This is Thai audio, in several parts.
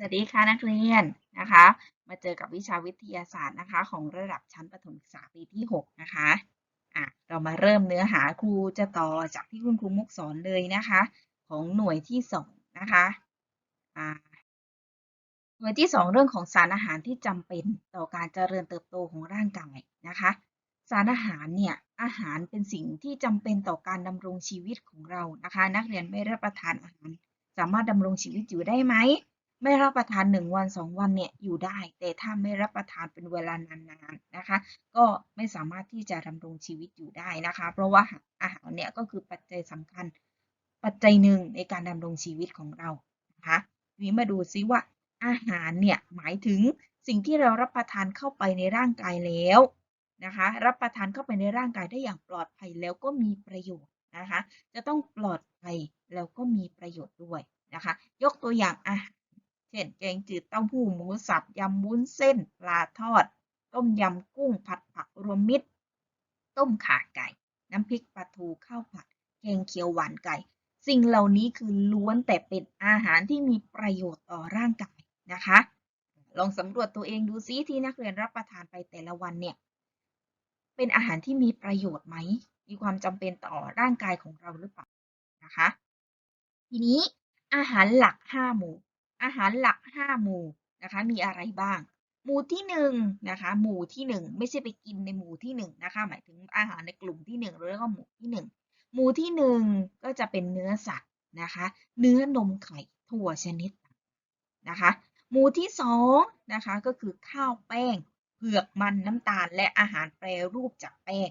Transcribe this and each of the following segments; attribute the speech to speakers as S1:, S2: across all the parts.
S1: สวัสดีค่ะนักเรียนนะคะ มาเจอกับวิชาวิทยาศาสตร์นะคะ ของระดับชั้นประถมศึกษาปีที่ 6 นะคะอะเรามาเริ่มเนื้อหาครูจะต่อจากที่คุณครูมุกสอนเลยนะคะ ของหน่วยที่ 2 นะคะอ่าหน่วยที่ 2 เรื่องของสารอาหารที่จำเป็นต่อการเจริญเติบโตของร่างกายนะคะ สารอาหารเนี่ยอาหารเป็นสิ่งที่จำเป็นต่อการดำรงชีวิตของเรานะคะ นักเรียนไม่รับประทานอาหาร สามารถดำรงชีวิตอยู่ได้ไหม ไม่รับประทาน 1 วัน 2 วันเนี่ยอยู่ได้ แต่ถ้าไม่รับประทานเป็นเวลานานๆนะคะ ก็ไม่สามารถที่จะดำรงชีวิตอยู่ได้นะคะ เพราะว่าอาหารเนี่ยก็คือปัจจัยสำคัญปัจจัยหนึ่งในการดำรงชีวิตของเรานะคะทีนี้มาดูซิว่าอาหารเนี่ยหมายถึงสิ่งที่เรารับประทานเข้าไปในร่างกายแล้วนะคะ รับประทานเข้าไปในร่างกายได้อย่างปลอดภัยแล้วก็มีประโยชน์นะคะ จะต้องปลอดภัยแล้วก็มีประโยชน์ด้วยนะคะ ยกตัวอย่างอาหาร เช่นแกงจืดเต้าหู้หมูสับยำวุ้นเส้น ปลาทอด ต้มยำกุ้งผัดผักรวมมิตร ต้มข่าไก่ น้ำพริกปลาทูข้าวผัดแกงเขียวหวานไก่ สิ่งเหล่านี้คือล้วนแต่เป็นอาหารที่มีประโยชน์ต่อร่างกายนะคะ ลองสำรวจตัวเองดูซิที่นักเรียนรับประทานไปแต่ละวันเนี่ยเป็นอาหารที่มีประโยชน์ไหม มีความจำเป็นต่อร่างกายของเราหรือเปล่านะคะ ทีนี้อาหารหลัก 5 หมู่ อาหารหลัก 5 หมู่นะคะมีอะไรบ้าง หมู่ที่1นะคะหมู่ที่ 1 ไม่ใช่ไปกินในหมู่ที่1นะคะหมายถึงอาหารในกลุ่มที่1เรียกว่าหมู่ที่ 1 หมู่ที่ 1 ก็จะเป็นเนื้อสัตว์นะคะเนื้อนมไข่ถั่วชนิดนะคะหมู่ที่2นะคะก็คือข้าวแป้งเผือกมันน้ำตาลและอาหารแปรรูปจากแป้ง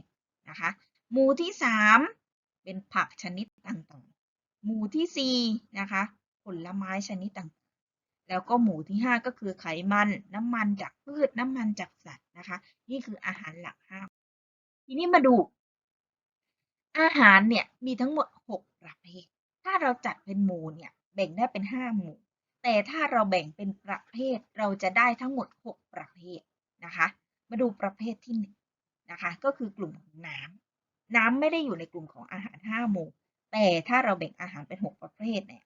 S1: นะคะหมู่ที่ 3 เป็นผักชนิดต่างๆ หมู่ที่4นะคะผลไม้ชนิดต่าง แล้วก็หมู่ที่ 5 ก็คือไขมัน น้ำมันจากพืช น้ำมันจากสัตว์นะคะ นี่คืออาหารหลัก5ทีนี้มาดู อาหารเนี่ยมีทั้งหมด 6 ประเภท ถ้าเราจัดเป็นหมู่เนี่ยแบ่งได้เป็น 5 หมู่ แต่ถ้าเราแบ่งเป็นประเภทเราจะได้ทั้งหมด 6 ประเภทนะคะ มาดูประเภทที่1นะคะ ก็คือกลุ่มของน้ำน้ำไม่ได้อยู่ในกลุ่มของอาหาร 5 หมู่ แต่ถ้าเราแบ่งอาหารเป็น 6 ประเภทเนี่ย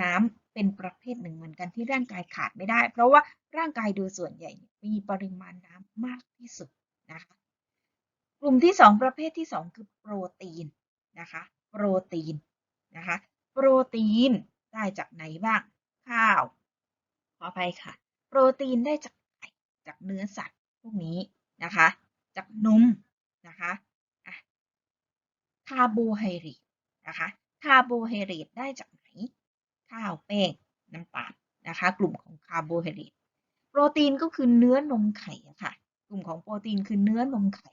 S1: น้ำ เป็นประเภทหนึ่งเหมือนกันที่ร่างกายขาดไม่ได้ เพราะว่าร่างกายโดยส่วนใหญ่มีปริมาณน้ำมากที่สุดนะคะกลุ่มที่ 2 ประเภทที่ 2 คือโปรตีนนะคะโปรตีนนะคะโปรตีนได้จากไหนบ้างข้าวขออภัยค่ะ โปรตีนได้จากไก่จากเนื้อสัตว์พวกนี้นะคะ จากนมนะคะคาร์โบไฮเดรตนะคะคาร์โบไฮเดรตได้จาก ข้าวแป้งน้ำตาลนะคะ กลุ่มของคาร์โบไฮเดรตโปรตีนก็คือเนื้อนมไข่ค่ะ กลุ่มของโปรตีนคือเนื้อนมไข่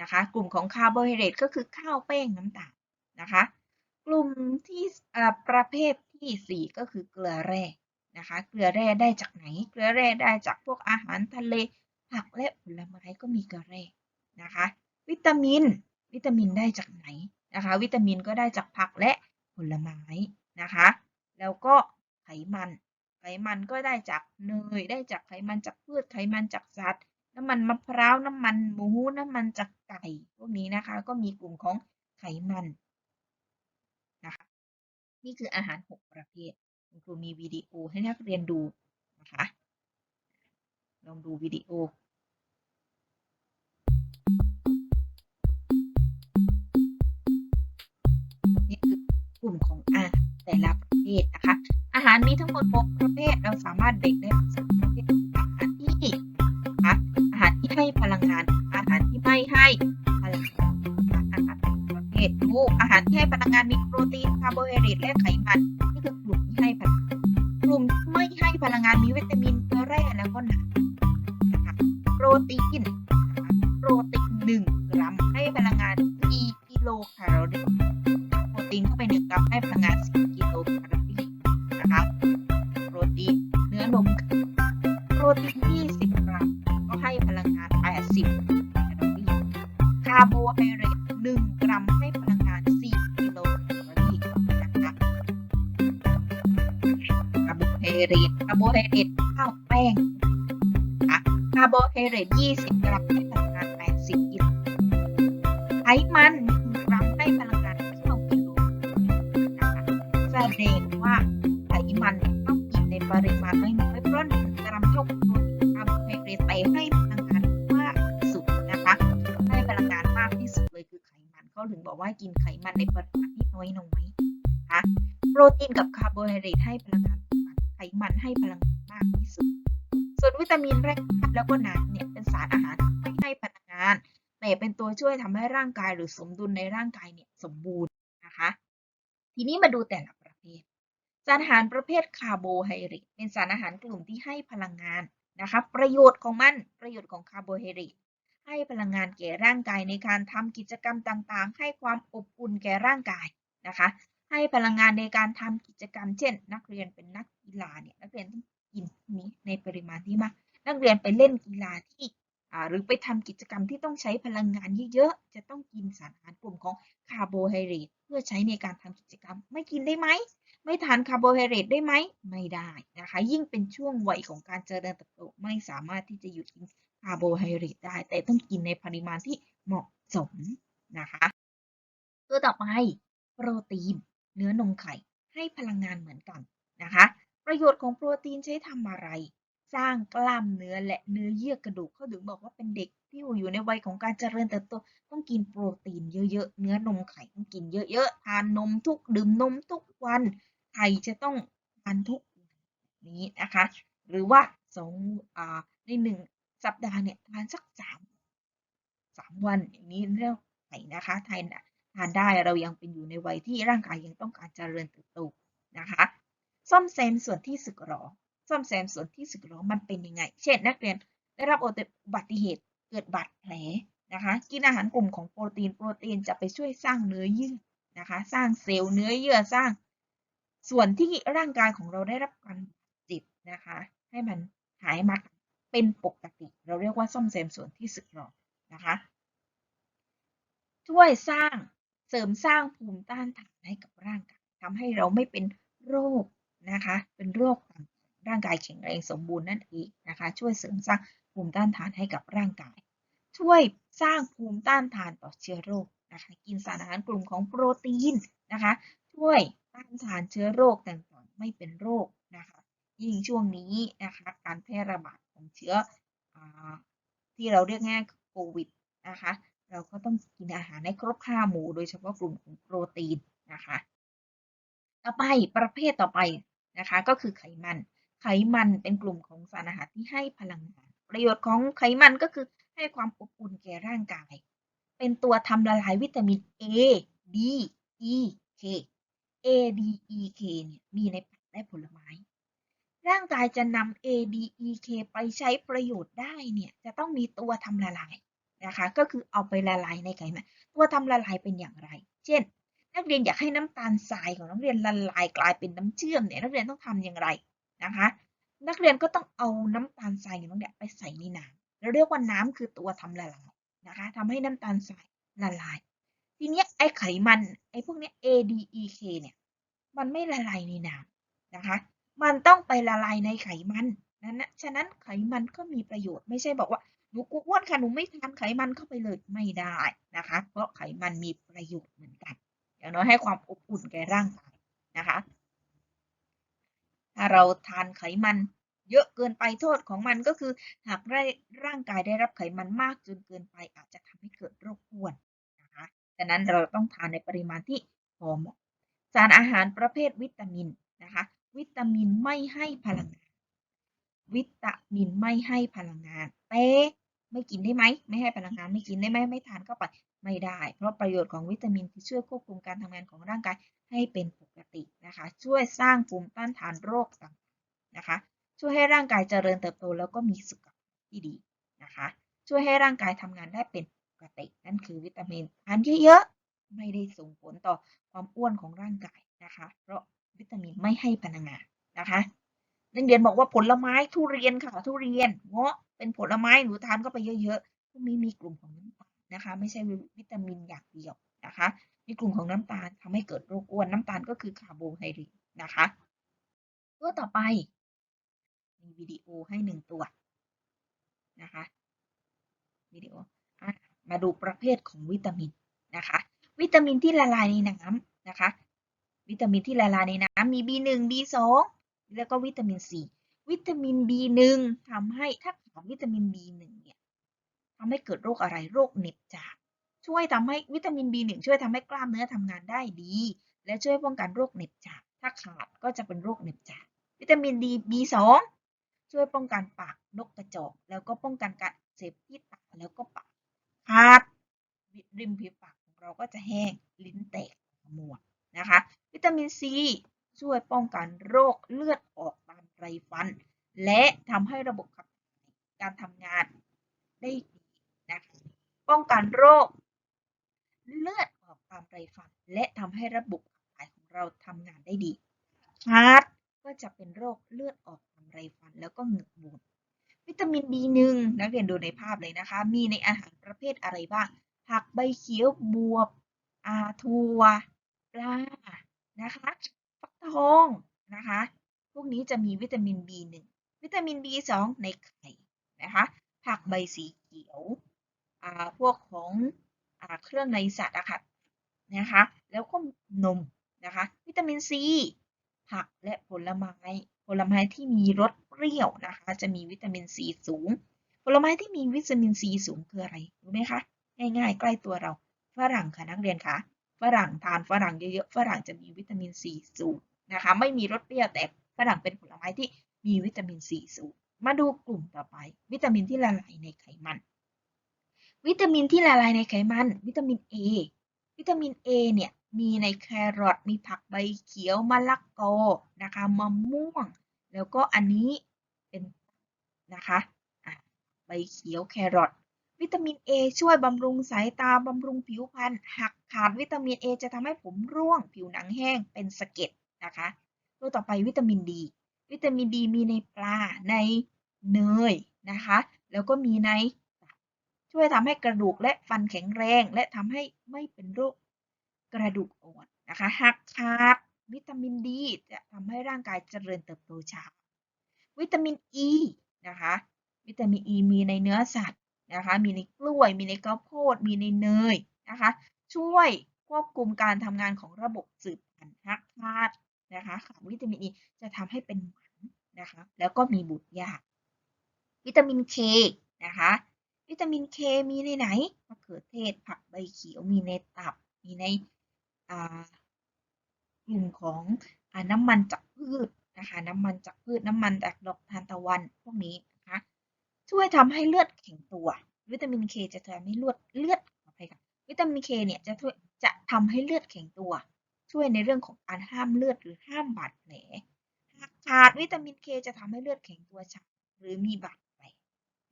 S1: นะคะ กลุ่มของคาร์โบไฮเดรตก็คือข้าวแป้งน้ำตาลนะคะ กลุ่มที่ประเภทที่ 4 ก็คือเกลือแร่นะคะ เกลือแร่ได้จากไหน เกลือแร่ได้จากพวกอาหารทะเลผักและผลไม้ก็มีเกลือแร่นะคะ วิตามิน วิตามินได้จากไหนนะคะ วิตามินก็ได้จากผักและผลไม้นะคะ แล้วก็ไขมัน ไขมันก็ได้จากเนย ได้จากไขมันจากพืช ไขมันจากสัตว์ น้ำมันมะพร้าว น้ำมันหมู น้ำมันจากไก่ พวกนี้นะคะ ก็มีกลุ่มของไขมันนะคะ นี่คืออาหาร 6 ประเภท คุณครูมีวิดีโอให้นักเรียนดูนะคะ ลองดูวิดีโอนี่คือกลุ่มของอาแต่ละ เภทนะคะ อาหารมีทั้งหมด6ประเภทเราสามารถแบ่งได้เป็นสามประเภทอาหารที่นะคะอาหารที่ให้พลังงาน อาหารที่ไม่ให้พลังงานอาหารประเภทรูอาหารที่ให้พลังงานมีโปรตีนคาร์โบไฮเดรตและไขมันนี่คือกลุ่มที่ให้พลังงานกลุ่มที่ไม่ให้พลังงานมีวิตามินเกลือแร่แล้วก็น้ำนะคะโปรตีนโปรตีน1กรั โบไฮเดรตข้าวแป้งคาร์โบไฮเดรต20 กรัมให้พลังงาน 80 กิโลไขมัน1กรัมให้พลังงาน9กิโลนะคะแสดงว่าไขมันต้องกินในปริมาณไม่น้อยเพราะ1กรัมเท่ากับคาร์โบไฮเดรตให้พลังงานมากที่สุดนะคะให้พลังงานมากที่สุดเลยคือไขมันเขาถึงบอกว่ากินไขมันในปริมาณที่น้อยๆนะคะโปรตีนกับคาร์โบไฮเดรตให้พลังงาน มันให้พลังงานมากที่สุด ส่วนวิตามินแร่ธาตุแล้วก็น้ำเนี่ยเป็นสารอาหารที่ไม่ให้พลังงานแต่เป็นตัวช่วยทำให้ร่างกายหรือสมดุลในร่างกายเนี่ยสมบูรณ์นะคะ ทีนี้มาดูแต่ละประเภท สารอาหารประเภทคาร์โบไฮเดรตเป็นสารอาหารกลุ่มที่ให้พลังงานนะคะ ประโยชน์ของมันประโยชน์ของคาร์โบไฮเดรตให้พลังงานแก่ร่างกายในการทำกิจกรรมต่างๆ ให้ความอบอุ่นแก่ร่างกายนะคะ ให้พลังงานในการทำกิจกรรม เช่น นักเรียนเป็นนักกีฬาเนี่ยนักเรียนต้องกินนี้ในปริมาณที่มาก นักเรียนไปเล่นกีฬาที่หรือไปทำกิจกรรมที่ต้องใช้พลังงานเยอะๆจะต้องกินสารอาหารกลุ่มของคาร์โบไฮเดรตเพื่อใช้ในการทำกิจกรรม ไม่กินได้ไหมไม่ทานคาร์โบไฮเดรตได้ไหมไม่ได้นะคะ ยิ่งเป็นช่วงวัยของการเจริญเติบโตไม่สามารถที่จะหยุดกินคาร์โบไฮเดรตได้ แต่ต้องกินในปริมาณที่เหมาะสมนะคะ ตัวต่อไปโปรตีน เนื้อนมไข่ให้พลังงานเหมือนกันนะคะ ประโยชน์ของโปรตีนใช้ทำอะไร สร้างกล้ามเนื้อและเนื้อเยื่อกระดูกเขาถึงบอกว่าเป็นเด็กที่อยู่ในวัยของการเจริญเติบโตต้องกินโปรตีนเยอะๆ เนื้อนมไข่ต้องกินเยอะๆ ทานนมทุกดื่มนมทุกวันไข่จะต้องทานทุกนี้นะคะ หรือว่าสองอ่าในหนึ่งสัปดาห์เนี่ยทานสักสามสามวันอย่างนี้เรียกไข่นะคะไทาน ทานได้เรายังเป็นอยู่ในวัยที่ร่างกายยังต้องการเจริญเติบโตนะคะซ่อมแซมส่วนที่สึกหรอซ่อมแซมส่วนที่สึกหรอมันเป็นยังไง เช่น นักเรียนได้รับอุบัติเหตุเกิดบาดแผลนะคะกินอาหารกลุ่มของโปรตีนโปรตีนจะไปช่วยสร้างเนื้อเยื่อนะคะ สร้างเซลล์เนื้อเยื่อสร้าง ส่วนที่ร่างกายของเราได้รับการเจ็บนะคะ ให้มันหายมาเป็นปกติ เราเรียกว่าซ่อมแซมส่วนที่สึกหรอนะคะ ช่วยสร้าง เสริมสร้างภูมิต้านทานให้กับร่างกายทำให้เราไม่เป็นโรคนะคะ เป็นโรคร่างกายแข็งแรงสมบูรณ์นั่นเองนะคะ ช่วยเสริมสร้างภูมิต้านทานให้กับร่างกาย ช่วยสร้างภูมิต้านทานต่อเชื้อโรคนะคะกินสารอาหารกลุ่มของโปรตีนนะคะ ช่วยต้านทานเชื้อโรคต่างๆไม่เป็นโรคนะคะ ยิ่งช่วงนี้นะคะการแพร่ระบาดของเชื้ออาที่เราเรียกง่ายโควิดนะคะ เราก็ต้องกินอาหารให้ครบห้าหมู่โดยเฉพาะกลุ่มของโปรตีนนะคะต่อไปประเภทต่อไปนะคะก็คือไขมัน ไขมันเป็นกลุ่มของสารอาหารที่ให้พลังงาน ประโยชน์ของไขมันก็คือให้ความอบอุ่นแก่ร่างกาย เป็นตัวทำละลายวิตามิน A D E K A D E K เนี่ยมีในผักและผลไม้ ร่างกายจะนำ A D E K ไปใช้ประโยชน์ได้เนี่ยจะต้องมีตัวทำละลาย นะคะ ก็คือเอาไปละลายในไขมันตัวทำละลายเป็นอย่างไร เช่น นักเรียนอยากให้น้ำตาลทรายของนักเรียนละลายกลายเป็นน้ำเชื่อมเนี่ยนักเรียนต้องทำอย่างไรนะคะ นักเรียนก็ต้องเอาน้ำตาลทรายของนักเรียนไปใส่ในน้ำเราเรียกว่าน้ำคือตัวทำละลายนะคะทำให้น้ำตาลทรายละลาย ทีเนี้ยไอไขมันไอพวกเนี้ย ADEK เนี่ยมันไม่ละลายในน้ำนะคะ มันต้องไปละลายในไขมันนั้นนะฉะนั้นไขมันก็มีประโยชน์ไม่ใช่บอกว่า หนูกูอ้วนค่ะหนูไม่ทานไขมันเข้าไปเลยไม่ได้นะคะ เพราะไขมันมีประโยชน์เหมือนกัน อย่างน้อยให้ความอบอุ่นแก่ร่างกายนะคะ ถ้าเราทานไขมันเยอะเกินไปโทษของมันก็คือ หากร่างกายได้รับไขมันมากจนเกินไปอาจจะทำให้เกิดโรคอ้วนนะคะดังนั้นเราต้องทานในปริมาณที่พอเหมาะสารอาหารประเภทวิตามินนะคะ วิตามินไม่ให้พลังงาน วิตามินไม่ให้พลังงาน แต่ ไม่กินได้ไหม ไม่ให้พลังงานไม่กินได้ไหมไม่ทานเข้าไปไม่ได้ เพราะประโยชน์ของวิตามินคือช่วยควบคุมการทำงานของร่างกายให้เป็นปกตินะคะ ช่วยสร้างภูมิต้านทานโรคต่างๆนะคะ ช่วยให้ร่างกายเจริญเติบโตแล้วก็มีสุขภาพที่ดีนะคะ ช่วยให้ร่างกายทำงานได้เป็นปกติ นั่นคือวิตามินทานเยอะๆไม่ได้ส่งผลต่อความอ้วนของร่างกายนะคะ เพราะวิตามินไม่ให้พลังงานนะคะ นักเรียนบอกว่าผลไม้ทุเรียนค่ะ ทุเรียนเงาะเป็นผลไม้หนูทานเข้าไปเยอะๆพวกนี้มีกลุ่มของน้ำตาลนะคะ ไม่ใช่วิตามินอย่างเดียวนะคะ มีกลุ่มของน้ำตาลทำให้เกิดโรคอ้วนน้ำตาลก็คือคาร์โบไฮเดรตนะคะตัวต่อไปมีวิดีโอให้หนึ่งตัวนะคะวิดีโออมาดูประเภทของวิตามินนะคะ วิตามินที่ละลายในน้ำนะคะ วิตามินที่ละลายในน้ำมี B1 B2 แล้วก็วิตามิน C วิตามิน B1 ทำให้ถ้าขาดวิตามิน B1 เนี่ยทำให้เกิดโรคอะไรโรคเหน็บชาช่ช่วยทำให้วิตามิน B1 ช่วยทำให้กล้ามเนื้อทำงานได้ดี และช่วยป้องกันโรคเหน็บชาก ถ้าขาดก็จะเป็นโรคเหน็บชาก วิตามิน D B2 ช่วยป้องกันปากนกกระจอกแล้วก็ป้องกันการอักเสบที่ตาแล้วก็ปากขาดริมฝีปากของเราก็จะแห้งลิ้นแตกหมวกนะคะ วิตามิน C ช่วยป้องกันโรคเลือดออกตามไรฟัน และทำให้ระบบขับการทำงานได้ดีนะคะป้องกันโรค เลือดออกตามไรฟัน และทำให้ระบบขับถ่ายของเราทำงานได้ดีฮาร์ดก็จะเป็นโรคเลือดออกตามไรฟันแล้วก็เหงือกบวมวิตามิน B1 นักเรียนดูในภาพเลยนะคะ มีในอาหารประเภทอะไรบ้างผักใบเขียวบวบอาถั่วปลานะคะ ทองนะคะ พวกนี้จะมีวิตามิน B1 วิตามิน B2 ในไข่นะคะ ผักใบสีเขียวอ่าพวกของอเครื่องในสัตว์อะค่ะนะคะ แล้วก็นมนะคะ วิตามิน C ผักและผลไม้ ผลไม้ที่มีรสเปรี้ยวนะคะ จะมีวิตามิน C สูง ผลไม้ที่มีวิตามิน C สูงคืออะไร รู้ไหมคะ ง่ายๆ ใกล้ตัวเรา ฝรั่งค่ะนักเรียนคะ ฝรั่งทานฝรั่งเยอะๆ ฝรั่งจะมีวิตามินซีสูง นะคะ ไม่มีรสเปรี้ยวแต่ฝรั่งเป็นผลไม้ที่มีวิตามินซีสูง มาดูกลุ่มต่อไป วิตามินที่ละลายในไขมัน วิตามินที่ละลายในไขมัน วิตามิน A วิตามิน A เนี่ยมีในแครอทมีผักใบเขียวมะละกอนะคะมะม่วง แล้วก็อันนี้เป็นนะคะะใบเขียวแครอทวิตามิน A ช่วยบำรุงสายตาบำรุงผิวพรรณหากขาดวิตามิน A จะทำให้ผมร่วง ผิวหนังแห้งเป็นสะเก็ด นะคะตัวต่อไปวิตามินดี วิตามินดีมีในปลาในเนยนะคะ แล้วก็มีในช่วยทำให้กระดูกและฟันแข็งแรง และทำให้ไม่เป็นโรคกระดูกอ่อนนะคะหากขาดวิตามินดีจะทำให้ร่างกายเจริญเติบโตช้าวิตามินอ e, ีนะคะ วิตามินอ e ีมีในเนื้อสัตว์นะคะ มีในกล้วย มีในข้าวโพด มีในเนยนะคะ ช่วยควบคุมการทำงานของระบบสืบพันธุ์หักพาด นะคะขาดวิตามินอ e ีจะทำให้เป็นหมันนะคะแล้วก็มีบุตรยาก วิตามินเคนะคะวิตามินเคมีในไหนมะเขือเทศผักใบเขียวมีในตับมีในกลุ่มของอน้ำมันจากพืชนะคะน้ำมันจากพืชน้ำมันจากดอกทานตะวันพวกนี้นะคะช่วยทำให้เลือดแข็งตัว วิตามินเคจะทำให้เลือดเลือดขออภัยค่ะวิตามินเคเนี่ยจะจะทำให้เลือดแข็งตัว ช่วยในเรื่องของการห้ามเลือดหรือห้ามบาดแผลหากขาดวิตามินเคจะทำให้เลือดแข็งตัวช้าหรือมีบาดแผล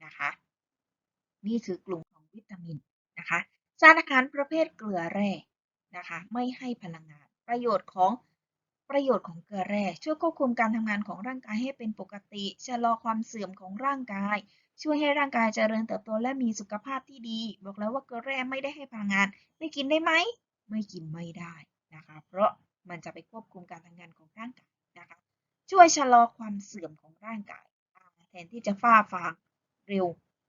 S1: นะคะ นี่คือกลุ่มของวิตามินนะคะสารอาหารประเภทเกลือแร่นะคะไม่ให้พลังงาน ประโยชน์ของประโยชน์ของเกลือแร่ช่วยควบคุมการทำงานของร่างกายให้เป็นปกติชะลอความเสื่อมของร่างกาย ช่วยให้ร่างกายเจริญเติบโตและมีสุขภาพที่ดี บอกแล้วว่าเกลือแร่ไม่ได้ให้พลังงาน ไม่กินได้ไหม ไม่กินไม่ได้ นะคะ เพราะมันจะไปควบคุมการทำงานของร่างกายนะคะ ช่วยชะลอความเสื่อมของร่างกาย แทนที่จะฟ้าฟางเร็ว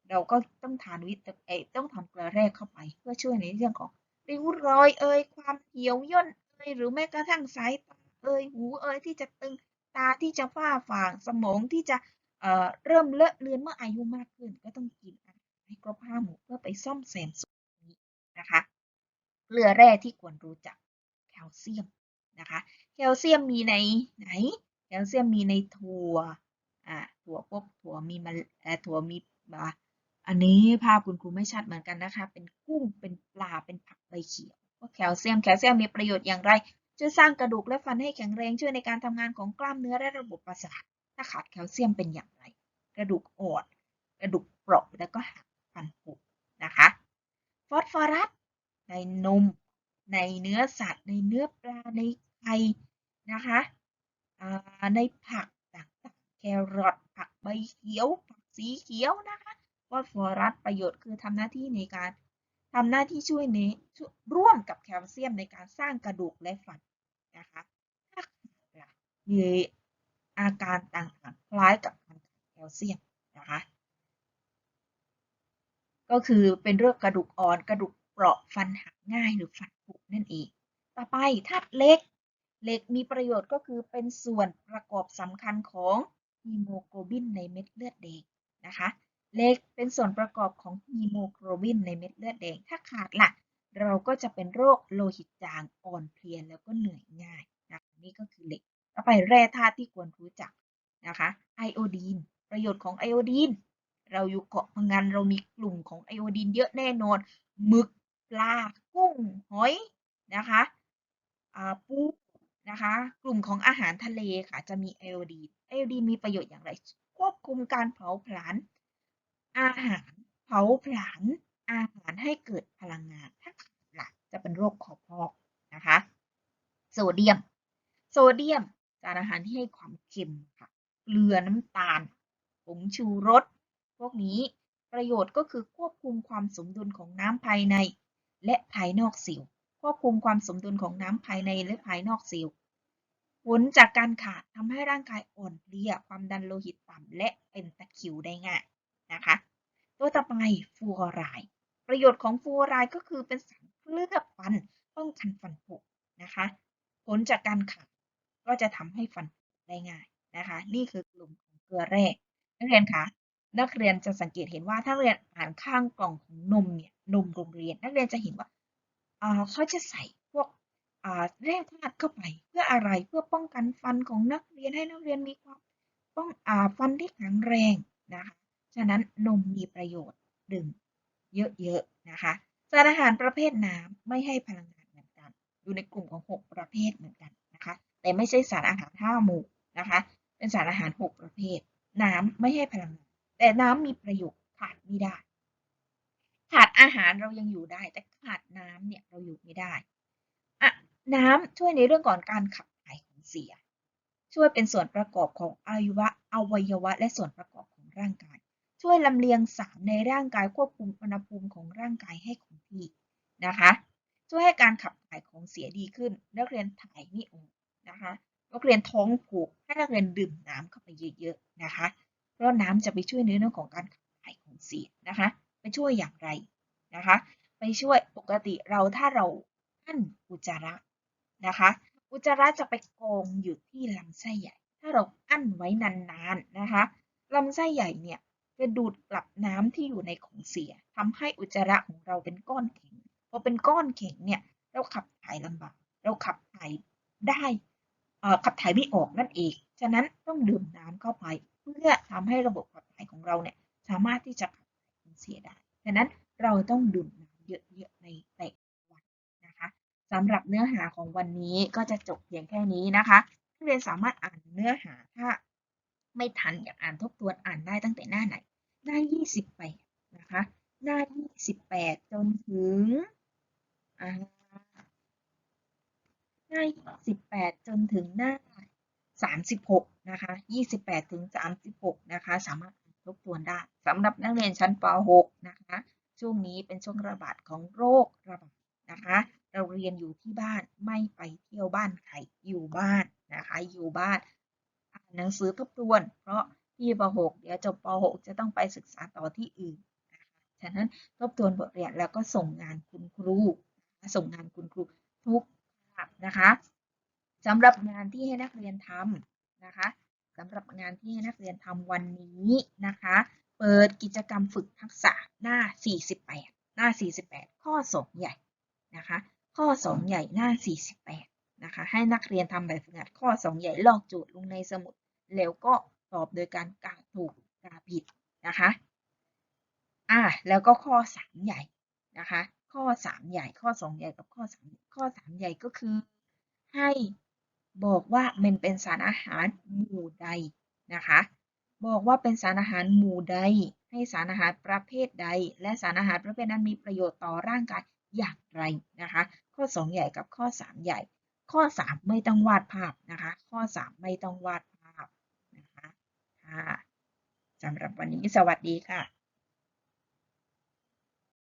S1: เราก็ต้องทานวิตาเอต้องทำเกลือแร่เข้าไป เพื่อช่วยในเรื่องของริ้วรอยเอ่ยความเหี่ยวย่นเอ่ยหรือแม้กระทั่งสายตาเอ่ยหูเอ่ยที่จะตึงตาที่จะฝ้าฟางสมองที่จะเเริ่มเลอะเลือนเมื่ออายุมากขึ้น ก็ต้องกินอาหารให้ครบห้าหมู่เพื่อไปซ่อมแซมส่วนนี้นะคะเกลือแร่ที่ควรรู้จัก ลเซียมนะคะแคลเซียมมีในไหนแคลเซียมมีในถั่วอ่าถั่วพวกถั่วมีมันเอ่อถั่วมีอันนี้ภาพคุณครูไม่ชัดเหมือนกันนะคะ เป็นกุ้งเป็นปลาเป็นผักใบเขียวว่าแคลเซียมแคลเซียมมีประโยชน์อย่างไรช่วยสร้างกระดูกและฟันให้แข็งแรงช่วยในการทำงานของกล้ามเนื้อและระบบประสาทถ้าขาดแคลเซียมเป็นอย่างไร กระดูกอ่อนกระดูกเปราะแล้วก็หักฟันผุนะคะ ฟอสฟอรัสในนม ในเนื้อสัตว์ ในเนื้อปลาในไข่นะคะในผักต่างๆแครอทผักใบเขียว ผักสีเขียวนะคะฟอสฟอรัสประโยชน์คือทำหน้าที่ในการทำหน้าที่ช่วยในร่วมกับแคลเซียมในการสร้างกระดูกและฟันนะคะถ้ามีอาการต่างๆคล้ายกับการขาดแคลเซียมนะคะก็คือเป็นเรื่องกระดูกอ่อนกระดูกเปราะฟันหักง่ายหรือฟัน ผุนั่นเอง ต่อไปธาตุเหล็ก เหล็กมีประโยชน์ก็คือเป็นส่วนประกอบสำคัญของฮีโมโกลบินในเม็ดเลือดแดงนะคะ เหล็กเป็นส่วนประกอบของฮีโมโกลบินในเม็ดเลือดแดง ถ้าขาดละ่ะ เราก็จะเป็นโรคโลหิตจางอ่อนเพลียแล้วก็เหนื่อยง่ายนะคะนี่ก็คือเหล็ก ต่อไปแร่ธาตุที่ควรรู้จักนะคะ ไอโอดีน ประโยชน์ของไอโอดีน เราอยู่เกาะพังงานเรามีกลุ่มของไอโอดีนเยอะแน่นอน มึก ปลากุ้งหอยนะคะปูนะคะกลุ่มของอาหารทะเลค่ะจะมีไอโอดีนไอโอดีนมีประโยชน์อย่างไร ควบคุมการเผาผลาญอาหารเผาผลาญอาหารให้เกิดพลังงานถ้าขาดหลักจะเป็นโรคคอพอกนะคะโซเดียม โซเดียมสารอาหารที่ให้ความเค็มค่ะเกลือน้ำตาลผงชูรส พวกนี้ประโยชน์ก็คือควบคุมความสมดุลของน้ำภายใน และภายนอกเซลล์ควบคุมความสมดุลของน้ำภายในและภายนอกเซลล์ผลจากการขาดทำให้ร่างกายอ่อนเพลียความดันโลหิตต่ำและเป็นตะคริวได้ง่ายนะคะ ตัวต่อไปฟูออไรด์ประโยชน์ของฟูออไรด์ก็คือเป็นสารเคลือบฟันป้องกันฟันผุนะคะ ผลจากการขาดก็จะทำให้ฟันได้ง่ายนะคะ นี่คือกลุ่มของเกลือแร่นักเรียนคะ นักเรียนจะสังเกตเห็นว่าถ้าเรียนอ่านข้างกล่องของนมเนี่ยนมโรงเรียน นักเรียนจะเห็นว่าเขาจะใส่พวกแร่ธาตุเข้าไป เพื่ออะไรเพื่อป้องกันฟันของนักเรียนให้นักเรียนมีความป้องอาฟันที่แข็งแรงนะคะฉะนั้นนมมีประโยชน์ดื่มเยอะๆนะคะสารอาหารประเภทน้ำไม่ให้พลังงานเหมือนกัน อยู่ในกลุ่มของ 6 ประเภทเหมือนกันนะคะ แต่ไม่ใช่สารอาหาร5หมู่นะคะ เป็นสารอาหาร 6 ประเภท น้ำไม่ให้พลังงาน แต่น้ำมีประโยชน์ขาดไม่ได้ ขาดอาหารเรายังอยู่ได้ แต่ขาดน้ำเนี่ยเราอยู่ไม่ได้อะน้ำช่วยในเรื่องก่อนการขับถ่ายของเสีย ช่วยเป็นส่วนประกอบของอายุวะอวัยวะ และส่วนประกอบของร่างกาย ช่วยลำเลียงสารในร่างกายควบคุมอุณหภูมิของร่างกายให้คงที่นะคะช่วยให้การขับถ่ายของเสียดีขึ้น นักเรียนถ่ายไม่ออกนะคะ นักเรียนท้องผูกให้นักเรียนดื่มน้ำเข้าไปเยอะๆนะคะ เพราะน้ำจะไปช่วยในเรื่องของการขับถ่ายของเสียนะคะ ไปช่วยอย่างไรนะคะ ไปช่วยปกติเราถ้าเราอั้นอุจจาระนะคะ อุจจาระจะไปกองอยู่ที่ลำไส้ใหญ่ ถ้าเราอั้นไว้นานๆนะคะลำไส้ใหญ่เนี่ยจะดูดกลับน้ำที่อยู่ในของเสียทำให้อุจจาระของเราเป็นก้อนแข็งพอเป็นก้อนแข็งเนี่ยเราขับถ่ายลำบาก เราขับถ่ายได้ขับถ่ายไม่ออกนั่นเอง ฉะนั้นต้องดื่มน้ำเข้าไป พื่อทำให้ระบบขับถ่ายของเราเนี่ยสามารถที่จะขับถ่ายเป็นเสียได้ดังนั้นเราต้องดื่มน้ำเยอะๆในแต่วันนะคะสำหรับเนื้อหาของวันนี้ก็จะจบเพียงแค่นี้นะคะนักเรียนสามารถอ่านเนื้อหาถ้าไม่ทันอยากอ่านทบทวนอ่านได้ตั้งแต่หน้าไหน หน้า 28 นะคะ หน้า 28 จนถึงหน้า 28 จนถึงหน้า 36 นะคะ 28 ถึง 36 นะคะ สามารถทบทวนได้สำหรับนักเรียนชั้นป .6 นะคะ ช่วงนี้เป็นช่วงระบาดของโรคระบาดนะคะ เราเรียนอยู่ที่บ้านไม่ไปเที่ยวบ้านใครอยู่บ้านนะคะ อยู่บ้านอ่านหนังสือทบทวน เพราะพี่ป .6 เดี๋ยวจบป .6 จะต้องไปศึกษาต่อที่อื่นนะคะฉะนั้นทบทวนบทเรียนแล้วก็ส่งงานคุณครูส่งงานคุณครูทุกคาบนะคะสำหรับงานที่ให้นักเรียนทำนะคะ สำหรับงานที่ให้นักเรียนทำวันนี้นะคะ เปิดกิจกรรมฝึกทักษะหน้า 48 หน้า 48 ข้อ 2 ใหญ่นะคะ ข้อ 2 ใหญ่หน้า 48 นะคะ ให้นักเรียนทำแบบฝึกหัดข้อ 2 ใหญ่ลอกโจทย์ลงในสมุด แล้วก็ตอบโดยการกาถูกกาผิดนะคะอ่าแล้วก็ข้อ 3 ใหญ่นะคะ ข้อ 3 ใหญ่ข้อ 2 ใหญ่กับข้อ 3 ข้อ 3 ใหญ่ก็คือให้ บอกว่ามันเป็นสารอาหารหมู่ใดนะคะ บอกว่าเป็นสารอาหารหมู่ใด ให้สารอาหารประเภทใด และสารอาหารประเภทนั้นมีประโยชน์ต่อร่างกายอย่างไรนะคะ ข้อ 2 ใหญ่กับข้อ 3 ใหญ่ ข้อ 3 ไม่ต้องวาดภาพนะคะ ข้อ 3 ไม่ต้องวาดภาพนะคะค่ะสำหรับวันนี้สวัสดีค่ะ